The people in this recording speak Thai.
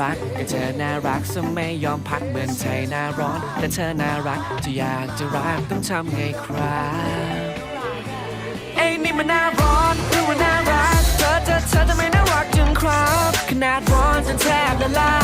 รักก็เธอน่ารักซะไม่ยอมพักเหมือนใจหน้าร้อน แต่เธอน่ารักจะอยากจะรักต้องทำไงครับเอ้ยนี่มันน่าร้อนหรือว่าน่ารักเธอเธอเธอทำไมน่ารักจังครับขนาดร้อนจนแทบละลาย